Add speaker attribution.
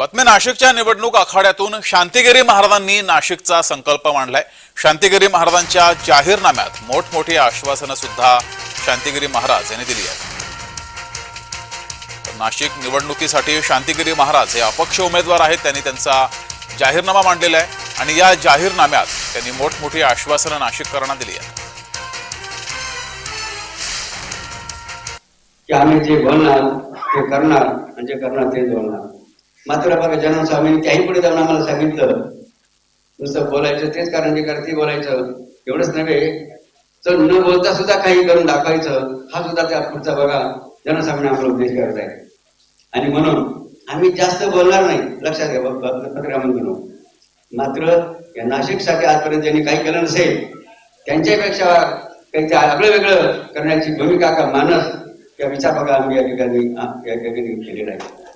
Speaker 1: बातमी नाशिकच्या निवडणूक आखाड्यातून शांतिगिरी महाराजांनी नाशिकचा संकल्प मांडलाय. शांतिगिरी महाराजांच्या जाहीरनाम्यात मोठमोठी आश्वासनं सुद्धा शांतिगिरी महाराज यांनी दिली आहेत. नाशिक निवडणुकीसाठी शांतिगिरी महाराज हे अपक्ष उमेदवार आहेत त्यांनी त्यांचा जाहीरनामा मांडलेला आहे आणि या जाहीरनाम्यात त्यांनी मोठमोठी आश्वासनं नाशिककरांना दिली आहेत.
Speaker 2: आम्ही जे बोलणार ते करणार आणि जे करणार तेच बोलणार. मात्र बघा स्वामींनी त्याही पुढे जाऊन आम्हाला सांगितलं. नुसतं बोलायचं तेच कारण जे करते बोलायचं. एवढंच नव्हे तर न बोलता सुद्धा काही करून दाखवायचं हा सुद्धा त्या पुढचा बघा. जनसामान्य आम्हाला उद्देश करत आहे. आणि म्हणून आम्ही जास्त बोलणार नाही. लक्षात घ्या ब- म्हणून. मात्र या नाशिकसाठी आजपर्यंत ज्यांनी काही केलं नसेल त्यांच्यापेक्षा काही ते आगळं वेगळं करण्याची भूमिका का मानस या विचार बघा आम्ही या ठिकाणी या ठिकाणी केलेला आहे.